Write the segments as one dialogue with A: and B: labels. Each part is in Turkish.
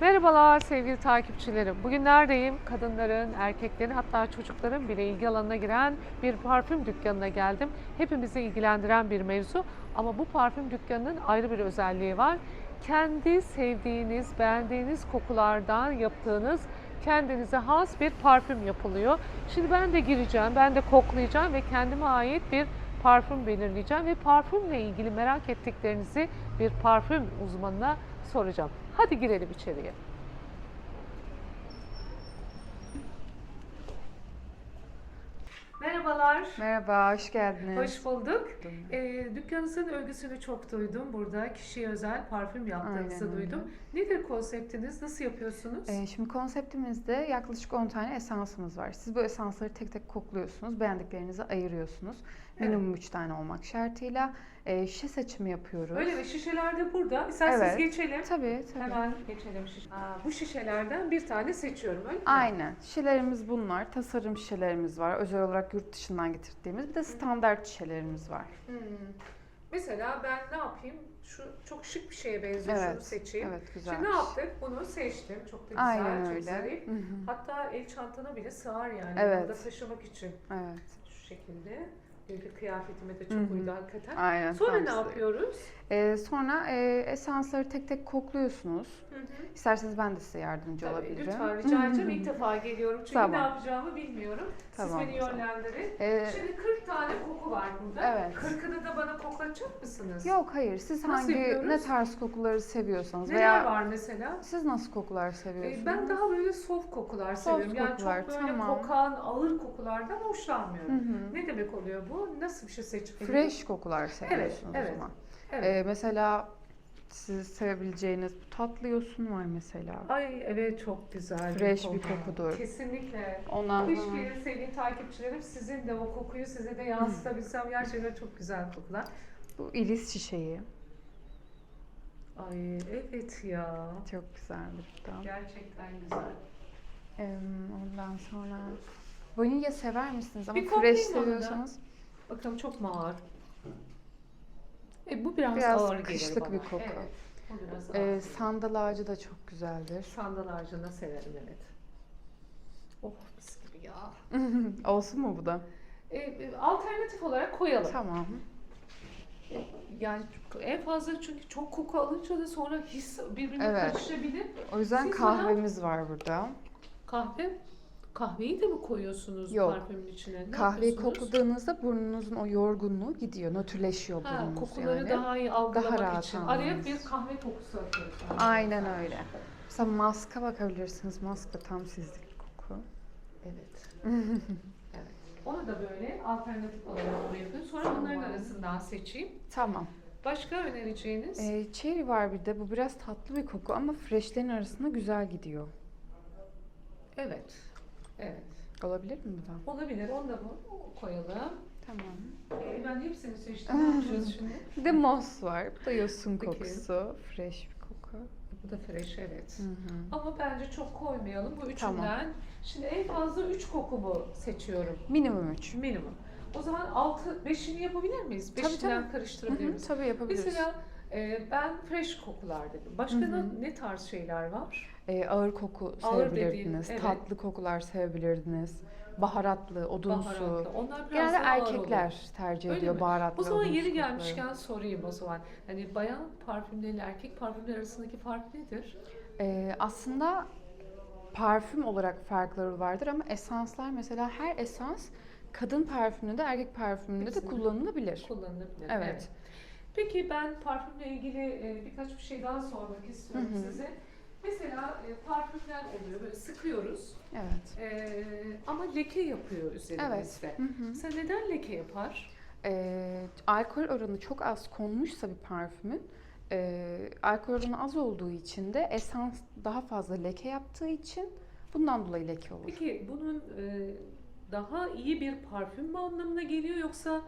A: Merhabalar sevgili takipçilerim. Bugün neredeyim? Kadınların, erkeklerin hatta çocukların bile ilgi alanına giren bir parfüm dükkanına geldim. Hepimizi ilgilendiren bir mevzu ama bu parfüm dükkanının ayrı bir özelliği var. Kendi sevdiğiniz, beğendiğiniz kokulardan yaptığınız kendinize has bir parfüm yapılıyor. Şimdi ben de gireceğim, ben de koklayacağım ve kendime ait bir parfüm belirleyeceğim ve parfümle ilgili merak ettiklerinizi bir parfüm uzmanına soracağım. Hadi girelim içeriye. Merhabalar.
B: Merhaba, hoş geldiniz.
A: Hoş bulduk. Ee, dükkanınızın övgüsünü çok duydum. Burada kişiye özel parfüm yaptığınızı
B: Aynen öyle.
A: duydum. Nedir konseptiniz? Nasıl yapıyorsunuz?
B: Ee, şimdi konseptimizde yaklaşık 10 tane esansımız var. Siz bu esansları tek tek kokluyorsunuz, beğendiklerinizi ayırıyorsunuz. Minimum 3 tane olmak şartıyla. Ee, şişe seçimi yapıyoruz.
A: Öyle mi? Şişeler de burada. İsterseniz
B: Evet.
A: geçelim.
B: Tabii, tabii.
A: Hemen geçelim şişe. Aa, bu şişelerden bir tane seçiyorum öyle mi?
B: Aynen. Şişelerimiz bunlar. Tasarım şişelerimiz var. Özel olarak yurt dışından getirdiğimiz. Bir de standart şişelerimiz var.
A: Hmm. Mesela ben ne yapayım? Şu çok şık bir şeye benziyor. Şunu
B: Evet.
A: seçeyim.
B: Evet, güzel.
A: Şimdi ne yaptık? Bunu seçtim. Çok da güzel,
B: Aynen
A: çok
B: öyle.
A: zarif.
B: Hı hı.
A: Hatta el çantana bile sığar yani.
B: Evet.
A: Yanında taşımak için.
B: Evet.
A: Şu şekilde. Evde kıyafetime de çok
B: hı.
A: uydu hakikaten.
B: Aynen.
A: Sonra ne yapıyoruz?
B: Ee, sonra e, esansları tek tek kokluyorsunuz.
A: Hı hı.
B: İsterseniz ben de size yardımcı
A: Tabii,
B: olabilirim.
A: lütfen rica edeceğim. İlk defa geliyorum çünkü
B: Tamam.
A: ne yapacağımı bilmiyorum. Siz
B: Tamam,
A: beni
B: o zaman.
A: yönlendirin.
B: Ee,
A: Şimdi 40 tane koku var burada.
B: Evet.
A: 40'ını da bana koklatacak mısınız?
B: Yok hayır. Siz
A: Nasıl
B: hangi
A: yapıyoruz?
B: ne tarz kokuları seviyorsanız
A: Neler
B: veya
A: var mesela?
B: siz nasıl kokular
A: Ee,
B: seviyorsunuz?
A: Ben daha böyle soft kokular
B: Soft
A: seviyorum. Yani
B: kokular,
A: çok böyle
B: tamam.
A: kokan, ağır kokulardan
B: Hı
A: hoşlanmıyorum.
B: hı.
A: Ne demek oluyor bu? Nasıl bir şey seçmeliyim?
B: Fresh kokular seviyorsunuz
A: evet.
B: o zaman.
A: Evet.
B: Ee, mesela siz sevebileceğiniz tatlı yosun var mesela.
A: Ay evet çok güzel.
B: Fresh bir kokudur.
A: Kesinlikle.
B: Ondan sonra
A: benim sevgili takipçilerim sizin de o kokuyu size de yansıtabilsem gerçekten çok güzel kokular.
B: bu ilis şişeyi.
A: Ay evet ya.
B: Çok güzeldir bu da.
A: Gerçekten güzel.
B: Ee, ondan sonra vanilya sever misiniz? Ama
A: Bir
B: fresh seviyorsanız
A: Bakalım çok mu ağır? E, bu biraz,
B: Biraz
A: ağır
B: kışlık
A: bana.
B: bir koku.
A: Evet. Bu biraz ağır.
B: e, sandal ağacı da çok güzeldir.
A: Sandal ağacını severim evet. Oh mis gibi ya.
B: Olsun mu bu da?
A: E, e, alternatif olarak koyalım.
B: Tamam.
A: Yani en fazla çünkü çok koku alınca da sonra his birbirine
B: Evet.
A: karışabilir.
B: O yüzden
A: Siz
B: kahvemiz var burada.
A: Kahve kahveyi de mi koyuyorsunuz
B: Yok.
A: parfümün içine? Ne
B: Kahveyi
A: yapıyorsunuz?
B: kokladığınızda burnunuzun o yorgunluğu gidiyor, nötrleşiyor
A: Ha,
B: burnunuz
A: kokuları
B: yani.
A: daha iyi algılamak
B: rahat
A: için.
B: anlamanız.
A: Araya bir kahve kokusu atıyoruz. yani.
B: Aynen öyle. Mesela maska bakabilirsiniz. Maska tam sizlik koku.
A: Evet. evet. Onu da böyle alternatif olarak koyuyoruz. Sonra bunların arasından seçeyim.
B: Tamam.
A: Başka önereceğiniz?
B: Ee, cherry var bir de. Bu biraz tatlı bir koku ama freshlerin arasında güzel gidiyor.
A: evet. Evet.
B: Olabilir mi bu da?
A: Olabilir. Onu da bu koyalım.
B: Tamam.
A: Ee, ben hepsini seçtim. Ne yapacağız şimdi?
B: Bir de moss var. Bu da yosun
A: Peki.
B: kokusu. Fresh bir koku.
A: Bu da fresh evet.
B: Hı hı.
A: Ama bence çok koymayalım bu üçünden.
B: Tamam.
A: Şimdi en fazla üç koku mu seçiyorum?
B: Minimum 3.
A: Minimum. O zaman altı, beşini yapabilir miyiz?
B: Tabii,
A: Beşinden
B: tabii.
A: karıştırabilir miyiz?
B: Tabii yapabiliriz.
A: Mesela e, ben fresh kokular dedim. Başka
B: Hı hı.
A: ne- tarz şeyler var?
B: Ee, ağır koku
A: Ağır
B: sevebilirdiniz.
A: dediğin, evet.
B: Tatlı kokular sevebilirdiniz. Baharatlı, odunsu.
A: Baharatlı. Onlar biraz
B: Genelde
A: daha ağır olur.
B: erkekler tercih
A: Öyle
B: ediyor
A: mi?
B: baharatlı.
A: O zaman yeri
B: kokuları.
A: gelmişken sorayım o zaman. Hani bayan parfümleriyle erkek parfümleri arasındaki fark nedir?
B: Ee, aslında parfüm olarak farkları vardır ama esanslar mesela her esans kadın parfümünde erkek parfümünde de
A: Hepsinde.
B: kullanılabilir.
A: Kullanılabilir.
B: Evet.
A: Peki ben parfümle ilgili e, birkaç bir şey daha sormak istiyorum
B: Hı hı.
A: size. Mesela e, parfümler oluyor böyle sıkıyoruz
B: Evet.
A: e, ama leke yapıyor üzerimizde.
B: Hı hı.
A: Mesela neden leke yapar?
B: Ee, alkol oranı çok az konmuşsa bir parfümün e, alkol oranı az olduğu için de esans daha fazla leke yaptığı için bundan dolayı leke olur.
A: Peki bunun e, daha iyi bir parfüm mü anlamına geliyor yoksa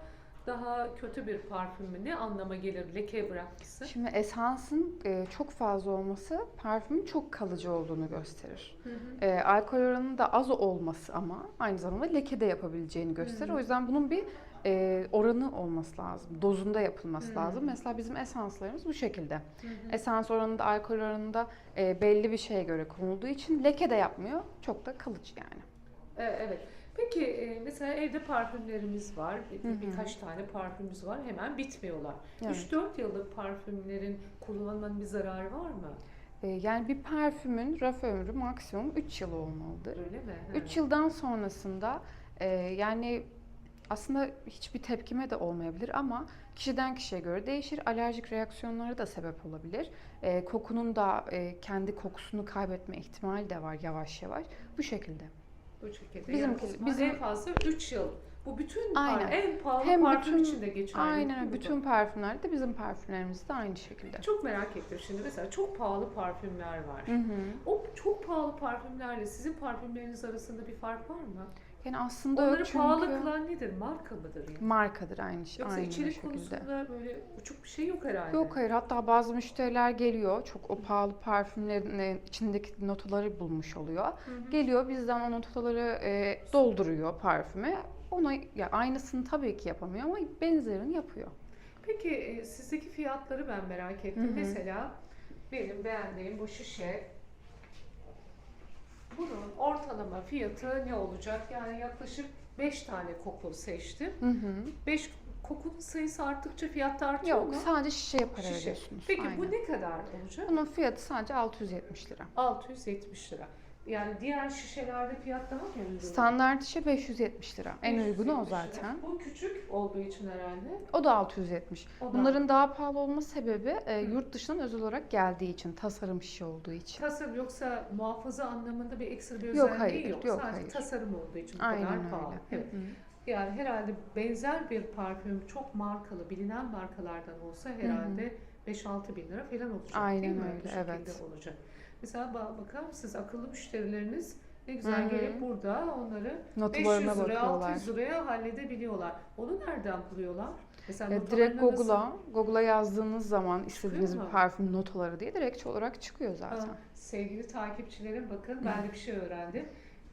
A: daha kötü bir parfüm mü? Ne anlama gelir leke bırakması?
B: Şimdi esansın e, çok fazla olması parfümün çok kalıcı olduğunu gösterir.
A: Hı hı.
B: E, alkol oranının da az olması ama aynı zamanda leke de yapabileceğini gösterir.
A: Hı hı.
B: O yüzden bunun bir e, oranı olması lazım. Dozunda yapılması
A: Hmm.
B: lazım. Mesela bizim esanslarımız bu şekilde. Esans oranında, alkol oranında e, belli bir şeye göre konulduğu için leke de yapmıyor. Çok da kalıcı yani.
A: E, Evet. Peki e, mesela evde parfümlerimiz var. Bir-
B: Hı hı.
A: Birkaç tane parfümümüz var. Hemen bitmiyorlar.
B: Evet.
A: 3-4 yıllık parfümlerin kullanmanın bir zararı var mı?
B: E, yani bir parfümün raf ömrü maksimum 3 yıl olmalıdır.
A: Öyle mi?
B: 3 yıldan sonrasında yani aslında hiçbir tepkime de olmayabilir ama kişiden kişiye göre değişir. Alerjik reaksiyonlara da sebep olabilir. E, kokunun da e, kendi kokusunu kaybetme ihtimali de var yavaş yavaş. Bu şekilde.
A: Bu şekilde.
B: Bizim-
A: yani o zaman
B: bizim-
A: en fazla 3 yıl. Bu bütün
B: Aynen.
A: par- en pahalı
B: Hem
A: parfüm
B: bütün-
A: için de geçerli.
B: Aynen? Bütün parfümler de bizim parfümlerimiz de aynı şekilde.
A: Çok merak ettim şimdi. Mesela çok pahalı parfümler var.
B: Hı hı.
A: O çok pahalı parfümlerle sizin parfümleriniz arasında bir fark var mı?
B: Yani aslında
A: Onları
B: çünkü
A: pahalı kılan nedir? Marka mıdır yani?
B: markadır aynı şey.
A: Yoksa
B: aynı
A: içerik
B: şekilde.
A: konusunda böyle uçuk bir şey yok herhalde.
B: Yok hayır hatta bazı müşteriler geliyor çok o pahalı parfümlerin e, içindeki notaları bulmuş oluyor.
A: Hı hı.
B: Geliyor bizden o notaları e, dolduruyor parfüme. Ona ya aynısını tabii ki yapamıyor ama benzerini yapıyor.
A: Peki e, sizdeki fiyatları ben merak ettim.
B: Hı hı.
A: Mesela benim beğendiğim bu şişe bunun ortalama fiyatı ne olacak? Yani yaklaşık 5 tane koku seçtim.
B: Hı hı.
A: 5 kokunun sayısı arttıkça fiyat artıyor
B: Yok
A: mu?
B: sadece şişeye para
A: Şişe.
B: veriyorsunuz.
A: Peki
B: Aynen.
A: bu ne kadar olacak?
B: Bunun fiyatı sadece 670 lira.
A: 670 lira. Yani diğer şişelerde fiyat daha mı uygun?
B: Standart şişe 570 lira. En uygunu o
A: 570 lira.
B: zaten.
A: Bu küçük olduğu için herhalde.
B: O da 670.
A: O da
B: Bunların daha pahalı olma sebebi e, yurt dışından özel olarak geldiği için, tasarım şişe olduğu için.
A: tasarım yoksa muhafaza anlamında bir ekstra bir
B: Yok,
A: özelliği
B: hayır,
A: yok.
B: yok,
A: Sadece
B: hayır.
A: tasarım olduğu için bu
B: Aynen
A: kadar
B: öyle.
A: pahalı.
B: Hı
A: Evet.
B: hı.
A: Yani herhalde benzer bir parfüm çok markalı, bilinen markalardan olsa herhalde 5-6 bin lira falan olacak
B: Aynen
A: değil mi?
B: öyle,
A: Bu
B: evet.
A: olacak. Mesela ba- bakar mısınız akıllı müşterileriniz ne güzel
B: Hı hı.
A: gelip burada onları 500
B: Notalarına
A: liraya,
B: bakıyorlar.
A: 600 liraya halledebiliyorlar. Onu nereden buluyorlar? Mesela
B: E, direkt Google'a, Google'a yazdığınız zaman istediğiniz bir parfüm notaları diye direkt olarak çıkıyor zaten.
A: Aa, Sevgili takipçilerim bakın ben de bir şey öğrendim.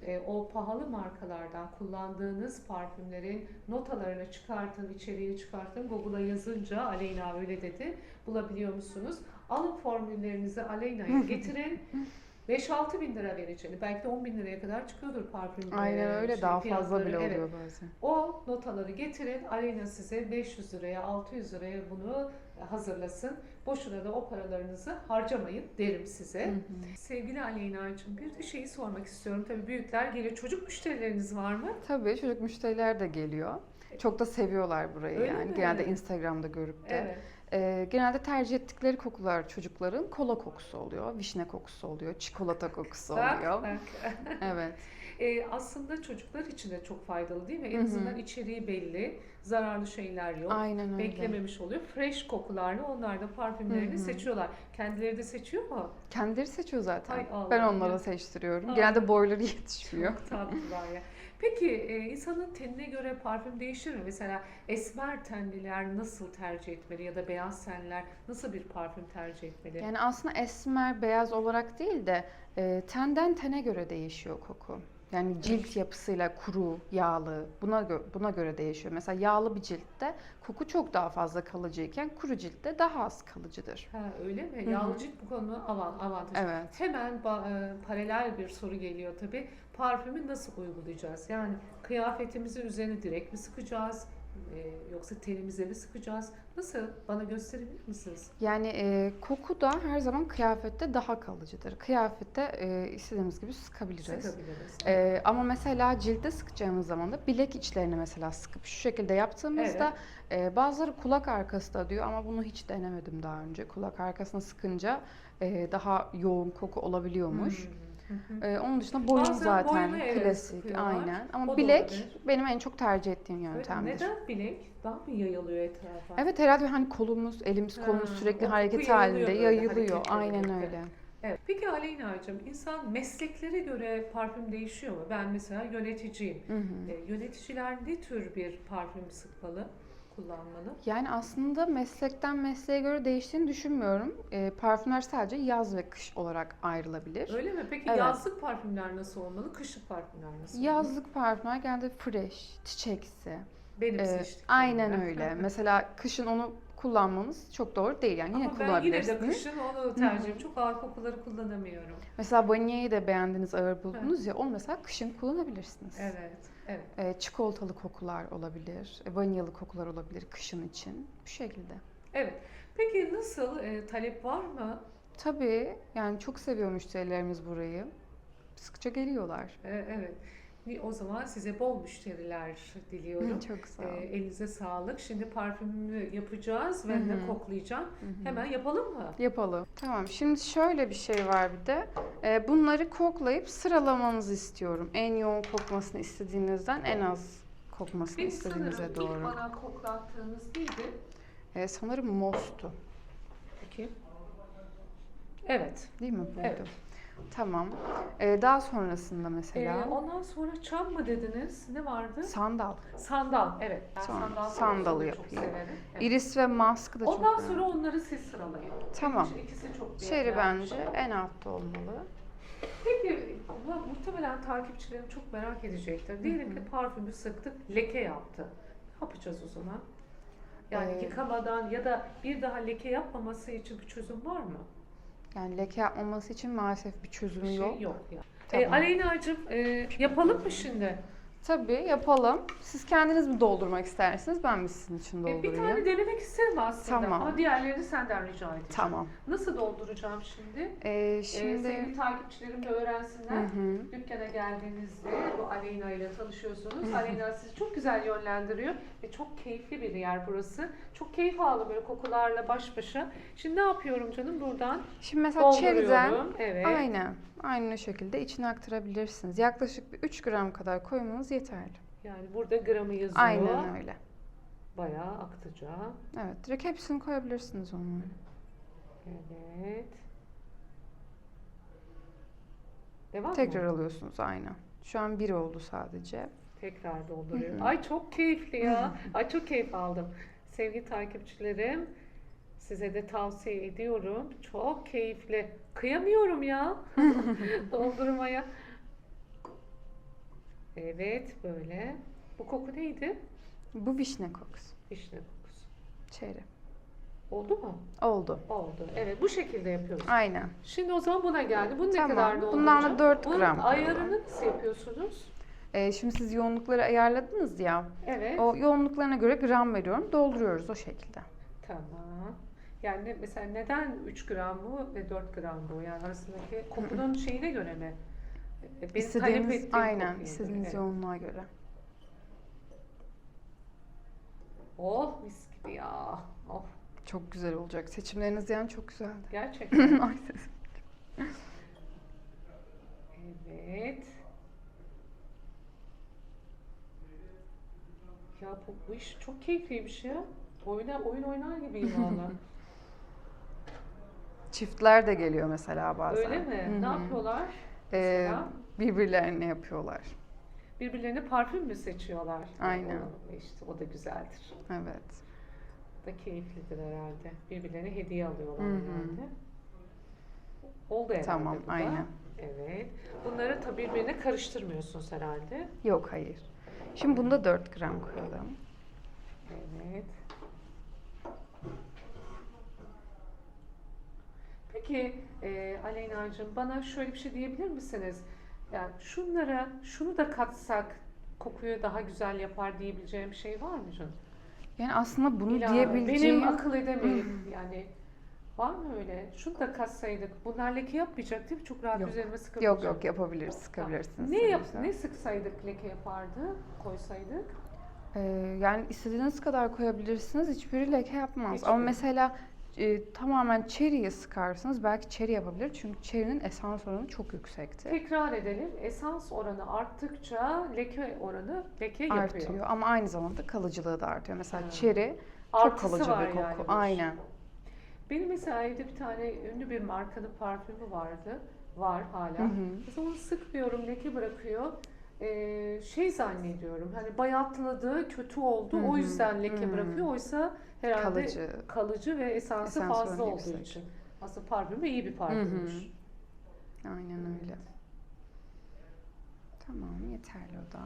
A: Ee, o pahalı markalardan kullandığınız parfümlerin notalarını çıkartın, içeriğini çıkartın. Google'a yazınca Aleyna öyle dedi. Bulabiliyor musunuz? Alın formüllerinizi Aleyna'ya getirin. 5-6 bin lira vereceğini, belki de 10 bin liraya kadar çıkıyordur parfüm.
B: Aynen
A: e,
B: öyle
A: şey,
B: daha fazla
A: fiyatları.
B: bile
A: Evet.
B: oluyor bazen.
A: O notaları getirin. Aleyna size 500 liraya, 600 liraya bunu hazırlasın. Boşuna da o paralarınızı harcamayın derim size.
B: Hı hı.
A: Sevgili Aleyna'cığım bir de şeyi sormak istiyorum. Tabii büyükler geliyor. Çocuk müşterileriniz var mı?
B: Tabii çocuk müşteriler de geliyor. Çok da seviyorlar burayı
A: Öyle
B: yani.
A: mi?
B: Genelde Instagram'da görüp de.
A: Evet.
B: Ee, genelde tercih ettikleri kokular çocukların kola kokusu oluyor, vişne kokusu oluyor, çikolata kokusu oluyor. Evet.
A: Ee, aslında çocuklar için de çok faydalı değil mi? En azından içeriği belli. Zararlı şeyler yok.
B: Aynen öyle.
A: Beklememiş oluyor. Fresh kokularla onlar da parfümlerini seçiyorlar. Kendileri de seçiyor mu?
B: Kendileri seçiyor zaten.
A: Ay Allah'ım
B: ben
A: ya.
B: onlara seçtiriyorum.
A: Ay.
B: Genelde boyları yetişmiyor.
A: Çok tatlılar ya. Peki e, insanın tenine göre parfüm değişir mi? Mesela esmer tenliler nasıl tercih etmeli ya da beyaz tenliler nasıl bir parfüm tercih etmeli?
B: Yani aslında esmer, beyaz olarak değil de e, tenden tene göre değişiyor koku. Yani cilt yapısıyla kuru, yağlı buna gö- buna göre değişiyor. Mesela yağlı bir ciltte koku çok daha fazla kalıcıyken kuru ciltte daha az kalıcıdır.
A: Ha, öyle mi?
B: hı.
A: Yağlı cilt bu konuda avant, avantaj.
B: Evet.
A: Hemen ba- e, paralel bir soru geliyor tabii. Parfümü nasıl uygulayacağız? Yani kıyafetimizin üzerine direkt mi sıkacağız? E, yoksa tenimize mi sıkacağız? Nasıl? Bana gösterebilir misiniz?
B: Yani e, koku da her zaman kıyafette daha kalıcıdır. Kıyafette e, istediğimiz gibi sıkabiliriz.
A: Sıkabiliriz.
B: E, ama mesela cilde sıkacağımız zaman da bilek içlerine mesela sıkıp şu şekilde yaptığımızda e, bazıları kulak arkası da diyor ama bunu hiç denemedim daha önce. Kulak arkasına sıkınca e, daha yoğun koku olabiliyormuş.
A: Hmm. Hı hı.
B: E, onun dışında boyun
A: Bazen
B: zaten
A: boyuna evet
B: klasik
A: sıkıyorlar.
B: aynen.
A: O
B: Ama
A: da
B: bilek
A: olabilir.
B: benim en çok tercih ettiğim yöntemdir.
A: Neden bilek? Daha mı yayılıyor etrafa?
B: Evet herhalde hani kolumuz, elimiz,
A: Ha,
B: kolumuz sürekli
A: o
B: hareket halinde
A: böyle,
B: yayılıyor.
A: hareketli
B: Aynen
A: olarak.
B: öyle.
A: Evet. Peki Aleyna'cığım insan mesleklere göre parfüm değişiyor mu? Ben mesela yöneticiyim.
B: Hı hı.
A: E, yöneticiler ne tür bir parfüm sıkmalı, kullanmalı?
B: Yani aslında meslekten mesleğe göre değiştiğini düşünmüyorum. E, parfümler sadece yaz ve kış olarak ayrılabilir.
A: Öyle mi? Peki
B: Evet.
A: yazlık parfümler nasıl olmalı, kışlık parfümler nasıl olmalı?
B: Yazlık parfümler genelde fresh, çiçeksi,
A: Benim
B: Ee, aynen öyle. Mesela kışın onu kullanmanız çok doğru değil yani yine
A: Ama ben yine de kışın onu tercih ediyorum. Çok ağır kokuları kullanamıyorum.
B: Mesela vanilyayı da beğendiniz, ağır buldunuz ya onu mesela kışın kullanabilirsiniz.
A: Evet, evet.
B: Ee, çikolatalı kokular olabilir, e, vanilyalı kokular olabilir kışın için. Bu şekilde.
A: Evet. Peki nasıl? E, talep var mı?
B: Tabii yani çok seviyor müşterilerimiz burayı. Sıkça geliyorlar.
A: E, evet. O zaman size bol müşteriler diliyorum.
B: Çok sağ
A: E,
B: olun.
A: elinize sağlık. Şimdi parfümümü yapacağız ve
B: Hı
A: de koklayacağım.
B: Hı hı.
A: Hemen yapalım mı?
B: Yapalım. Tamam. Şimdi şöyle bir şey var bir de. Ee, bunları koklayıp sıralamanızı istiyorum. En yoğun kokmasını istediğinizden en az kokmasını
A: Benim
B: istediğinize doğru.
A: ilk bana koklattığınız neydi?
B: Ee, sanırım mostu.
A: Peki. Evet.
B: Değil mi? Buydu.
A: Evet.
B: Tamam. Ee, daha sonrasında mesela
A: ondan sonra çam mı dediniz? Ne vardı?
B: sandal.
A: Sandal. Evet. Ben
B: Sonra
A: sandal
B: sandalı
A: konusunda çok
B: yapayım.
A: severim. Evet.
B: Iris ve mask da çok
A: Ondan
B: önemli.
A: sonra onları siz sıralayın.
B: Tamam.
A: İkisi çok değerli.
B: bence en altta olmalı.
A: Peki bu muhtemelen takipçilerim çok merak edecektir. Diyelim ki parfümü sıktık, leke yaptı. Ne yapacağız o zaman? Yani
B: Ee,
A: yıkamadan ya da bir daha leke yapmaması için bir çözüm var mı?
B: Yani leke yapmaması için maalesef bir çözümü
A: Bir şey
B: yok.
A: yok. ya.
B: Tamam.
A: E, Aleyna'cığım e, yapalım mı şimdi?
B: Tabii yapalım. Siz kendiniz mi doldurmak istersiniz? Ben mi sizin için
A: E, bir
B: doldurayım?
A: tane denemek isterim aslında
B: Tamam.
A: ama diğerlerini senden rica edeceğim.
B: Tamam.
A: Nasıl dolduracağım şimdi?
B: Ee,
A: Ee,
B: şimdi
A: sevgili takipçilerim de
B: Hı
A: öğrensinler.
B: hı.
A: Dükkana geldiğinizde bu Aleyna ile tanışıyorsunuz. Aleyna sizi çok güzel yönlendiriyor ve çok keyifli bir yer burası. Çok keyif aldım böyle kokularla baş başa. Şimdi ne yapıyorum canım buradan?
B: Şimdi mesela
A: Dolduruyorum. Evet.
B: aynen aynı şekilde içine aktarabilirsiniz. Yaklaşık bir 3 gram kadar koymanız yeterli.
A: Yani burada gramı yazıyor.
B: Aynen öyle.
A: Bayağı aktacağım.
B: Evet, direkt hepsini koyabilirsiniz onları.
A: Evet. Devam
B: Tekrar
A: mı?
B: alıyorsunuz aynen. Şu an bir oldu sadece.
A: Tekrar dolduruyorum.
B: Hı hı.
A: Ay çok keyifli ya. Ay çok keyif aldım. Sevgili takipçilerim, size de tavsiye ediyorum. Çok keyifli. Kıyamıyorum ya doldurmaya. Evet böyle. Bu koku neydi?
B: Bu vişne kokusu.
A: Vişne kokusu.
B: Cherry.
A: Oldu mu?
B: Oldu.
A: Oldu. Evet bu şekilde yapıyoruz.
B: Aynen.
A: Şimdi o zaman buna geldi.
B: Tamam.
A: ne kadar dolduracağım?
B: Bundan da 4
A: Bunun
B: gram
A: ayarını nasıl yapıyorsunuz?
B: Ee, şimdi siz yoğunlukları ayarladınız ya.
A: Evet.
B: O yoğunluklarına göre gram veriyorum. Dolduruyoruz o şekilde.
A: Tamam. Yani mesela neden 3 gram bu ve 4 gram bu? Yani arasındaki kokunun şeyine göre mi? E, Benim talep
B: istediğiniz
A: ettiğim
B: aynen istediğiniz
A: göre.
B: yoğunluğa göre.
A: Oh mis gibi ya. Oh
B: Çok güzel olacak. Seçimleriniz yani çok güzeldi.
A: gerçekten.
B: Ay sesim.
A: evet. Ya bu, bu iş çok keyifliymiş ya. Oyna, oyun oynar gibiyim valla.
B: Çiftler de geliyor mesela bazen.
A: Öyle mi?
B: Hı
A: Ne yapıyorlar?
B: Ee,
A: Mesela?
B: birbirlerine yapıyorlar.
A: Birbirlerine parfüm mü seçiyorlar?
B: Aynen.
A: O, işte o da güzeldir.
B: Evet.
A: O da keyiflidir herhalde. Birbirlerine hediye alıyorlar
B: Hı hı.
A: herhalde. Oldu herhalde
B: Tamam,
A: bu da.
B: aynen.
A: Evet. Bunları tabii birbirine karıştırmıyorsunuz herhalde.
B: Yok hayır. Şimdi bunda 4 gram koyalım.
A: Evet. Peki e, Aleyna'cığım bana şöyle bir şey diyebilir misiniz? Yani şunlara şunu da katsak kokuyu daha güzel yapar diyebileceğim şey var mı canım?
B: Yani aslında bunu
A: İlave.
B: diyebileceğim...
A: Benim akıl edemeyim yani. Var mı öyle? Şunu da katsaydık. Bunlar leke yapmayacak değil mi? Çok rahat
B: Yok.
A: üzerime sıkabileceğim.
B: Yok yok yapabiliriz, sıkabilirsiniz.
A: Ne yap
B: ki.
A: ne sıksaydık leke yapardı? Koysaydık?
B: Ee, yani istediğiniz kadar koyabilirsiniz. Hiçbiri leke yapmaz. Ama
A: Hiçbiri.
B: mesela e, tamamen cherry'ye sıkarsınız. Belki cherry yapabilir. Çünkü cherry'nin esans oranı çok yüksekti.
A: Tekrar edelim. Esans oranı arttıkça leke oranı leke yapıyor.
B: Artıyor ama aynı zamanda kalıcılığı da artıyor. Mesela
A: Ha.
B: cherry çok
A: Artısı
B: kalıcı bir koku.
A: yani bu
B: Aynen.
A: Benim mesela evde bir tane ünlü bir markanın parfümü vardı. Var hala.
B: Hı hı.
A: Mesela onu sıkmıyorum, leke bırakıyor. Ee, şey zannediyorum hani bayatladı, kötü oldu
B: Hı
A: o yüzden leke
B: hı.
A: bırakıyor. Oysa herhalde
B: Kalıcı.
A: kalıcı ve esansı
B: Esans
A: fazla olduğu
B: yüksek.
A: için. Aslında parfümü iyi bir parfümmüş.
B: Aynen öyle. Tamam yeterli o da.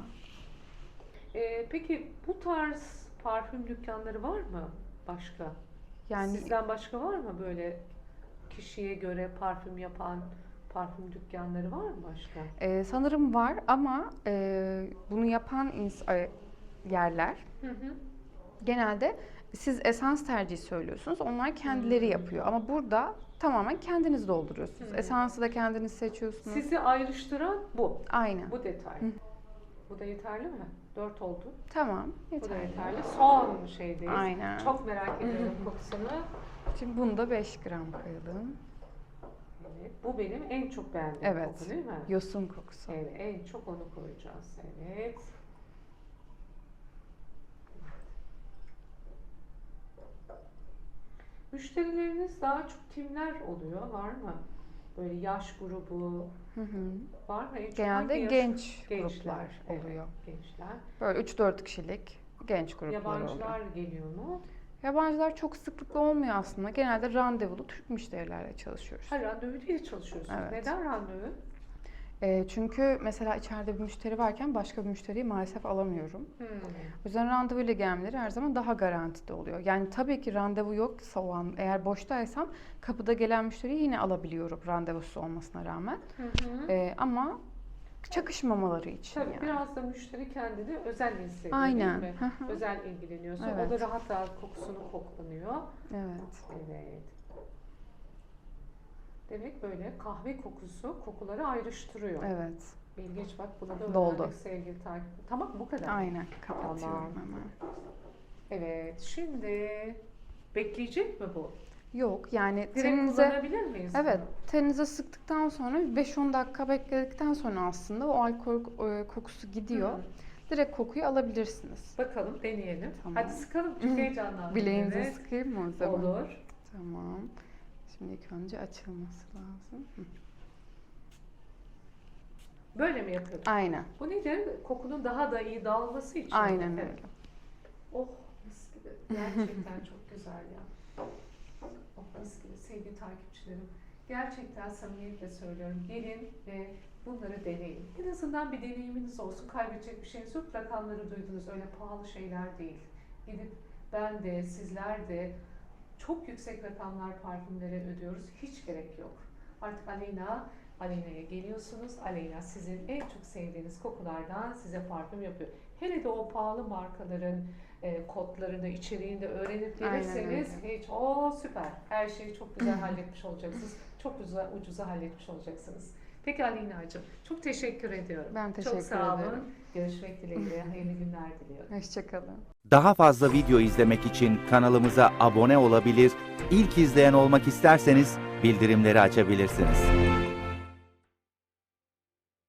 A: Ee, peki bu tarz parfüm dükkanları var mı başka?
B: Yani
A: Sizden başka var mı böyle kişiye göre parfüm yapan parfüm dükkanları var mı başka?
B: e, sanırım var ama e, bunu yapan e, yerler
A: Hı hı.
B: genelde siz esans tercihi söylüyorsunuz. Onlar kendileri
A: Hmm.
B: yapıyor. Ama burada tamamen kendiniz dolduruyorsunuz.
A: Hmm.
B: Esansı da kendiniz seçiyorsunuz.
A: Sizi ayrıştıran bu.
B: Aynen.
A: Bu detay.
B: Hı.
A: Bu da yeterli mi? Dört oldu.
B: Tamam.
A: Bu da
B: Yeterli.
A: yeterli. Son şeydeyiz.
B: Aynen.
A: Çok merak ediyorum kokusunu.
B: Şimdi bunu da 5 gram koyalım.
A: Evet. Bu benim en çok beğendiğim
B: Evet.
A: koku değil mi?
B: Yosun kokusu.
A: Evet, en çok onu koyacağız. Evet. Müşterileriniz daha çok kimler oluyor? Var mı? Böyle yaş grubu
B: Hı hı.
A: var mı? En
B: Genelde
A: yaş-
B: genç
A: Gençler,
B: gruplar
A: evet,
B: oluyor.
A: gençler.
B: Böyle 3-4 kişilik genç gruplar
A: Yabancılar
B: oluyor.
A: geliyor mu?
B: Yabancılar çok sıklıkla olmuyor aslında. Genelde randevulu Türk müşterilerle çalışıyoruz.
A: Ha randevu diye çalışıyorsunuz.
B: Evet.
A: Neden randevu?
B: Ee, çünkü mesela içeride bir müşteri varken başka bir müşteriyi maalesef alamıyorum.
A: Hmm.
B: O yüzden randevu ile gelmeleri her zaman daha garantide oluyor. Yani tabii ki randevu yoksa o an eğer boştaysam kapıda gelen müşteriyi yine alabiliyorum randevusu olmasına rağmen.
A: Hı hı.
B: Ee, ama çakışmamaları için
A: Tabii
B: yani.
A: biraz da müşteri kendini özel hissediyor
B: Aynen.
A: değil mi?
B: Hı hı.
A: özel ilgileniyorsa o
B: Evet.
A: da rahat rahat kokusunu koklanıyor.
B: Evet.
A: Evet. Demek böyle kahve kokusu kokuları ayrıştırıyor.
B: Evet.
A: İlginç bak bunu da
B: Doldu.
A: sevgili takip. Tamam bu kadar.
B: Aynen. Kapatıyorum
A: Tamam.
B: hemen.
A: Evet şimdi bekleyecek mi bu?
B: Yok yani
A: Direkt
B: teninize
A: kullanabilir miyiz?
B: Evet, teninize sıktıktan sonra 5-10 dakika bekledikten sonra aslında o alkol e, kokusu gidiyor.
A: Hı.
B: Direkt kokuyu alabilirsiniz.
A: Bakalım deneyelim.
B: Tamam.
A: Hadi sıkalım çok heyecanlandım.
B: Bileğinize
A: Evet.
B: sıkayım mı o zaman?
A: Olur.
B: Tamam. Şimdi ilk önce açılması lazım. Hı.
A: Böyle mi yapıyoruz?
B: Aynen.
A: Bu nedir? Kokunun daha da iyi dağılması için.
B: Aynen
A: Evet.
B: öyle.
A: Oh mis gibi. Gerçekten çok güzel ya. Gibi sevgili takipçilerim. Gerçekten samimiyetle söylüyorum. Gelin ve bunları deneyin. En azından bir deneyiminiz olsun. Kaybedecek bir şeyiniz yok. Rakamları duydunuz. Öyle pahalı şeyler değil. Gidip ben de sizler de çok yüksek rakamlar parfümlere ödüyoruz. Hiç gerek yok. Artık Aleyna, Aleyna'ya geliyorsunuz. Aleyna sizin en çok sevdiğiniz kokulardan size parfüm yapıyor. Hele de o pahalı markaların e, kodlarını, içeriğini de öğrenip gelirseniz hiç o süper. Her şeyi çok güzel halletmiş olacaksınız. Çok ucuza, ucuza halletmiş olacaksınız. Peki Aleyna'cığım çok teşekkür ediyorum.
B: Ben teşekkür
A: Çok sağ olun.
B: ederim.
A: Görüşmek dileğiyle. Hayırlı günler diliyorum.
B: Hoşçakalın.
C: Daha fazla video izlemek için kanalımıza abone olabilir, ilk izleyen olmak isterseniz bildirimleri açabilirsiniz.